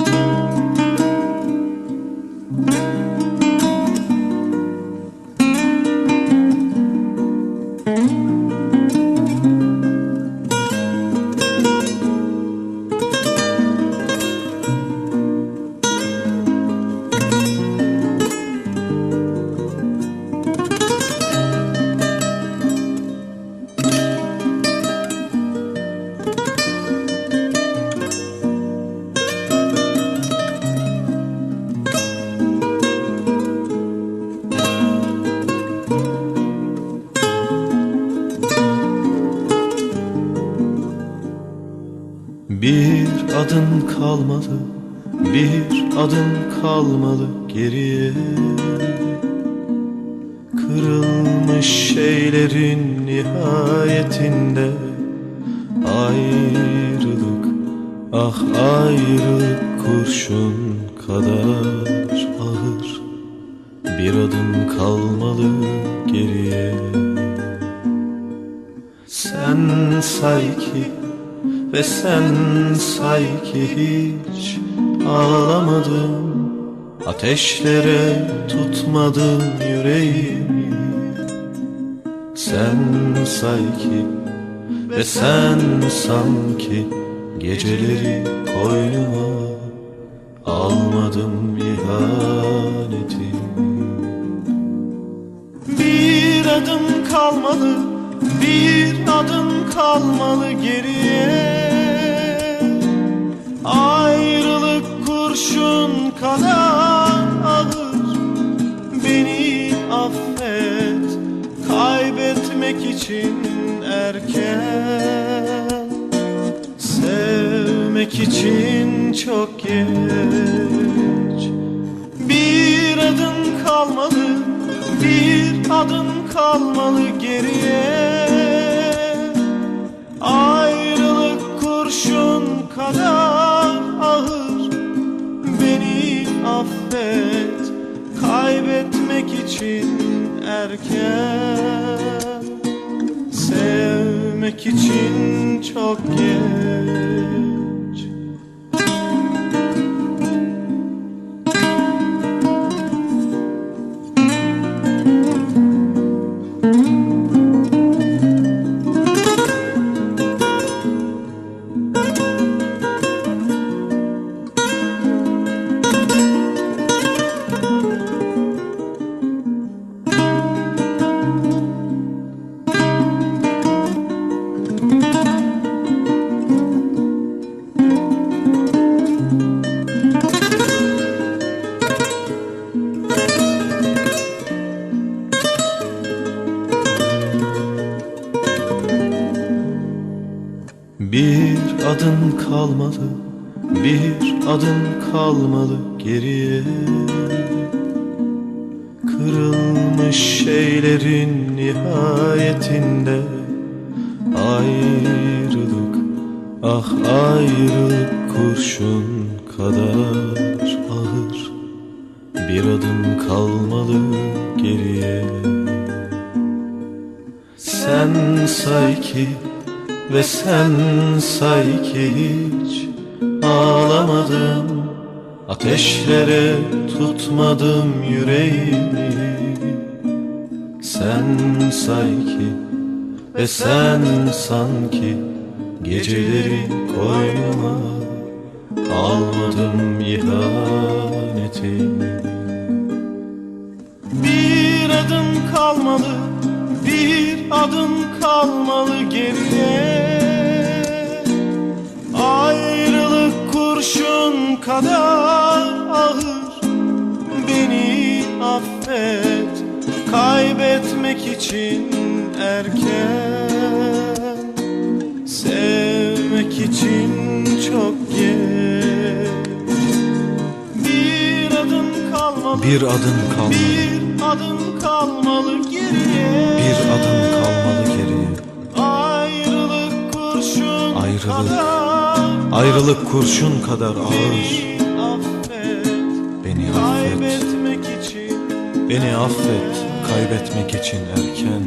Bir adım kalmalı, bir adım kalmalı geriye. Kırılmış şeylerin nihayetinde Ayrılık, ah ayrılık kurşun kadar ağır. Bir adım kalmalı geriye. Sen say ki ve sen say ki hiç ağlamadım Ateşlere tutmadım yüreğimi. Sen say ki ve sen sanki Geceleri koynuma almadım ihaneti. Bir adım kalmalı, bir kalmalı geriye. Ayrılık kurşun kadar ağır. Beni affet, kaybetmek için erken. Sevmek için çok geç. Bir adım kalmalı, bir adım kalmalı geriye kaybetmek için erken Sevmek için çok geç Bir adım kalmalı, bir adım kalmalı geriye. Kırılmış şeylerin nihayetinde Ayrılık, ah ayrılık kurşun kadar ağır. Bir adım kalmalı geriye. Sen say ki ve sen say ki hiç ağlamadım Ateşlere tutmadım yüreğimi. Sen say ki ve sen sanki Geceleri koynuma almadım ihaneti kadar ağır. Beni affet, kaybetmek için erken. Sevmek için çok geç. Bir adım kalmalı Bir adım kalmalı, bir adım kalmalı geriye. Bir adım kalmalı geriye. Ayrılık kurşun Ayrılık, kadar Ayrılık kurşun kadar ağır. Affet Beni affet, Kaybetmek için beni affet, kaybetmek için erken.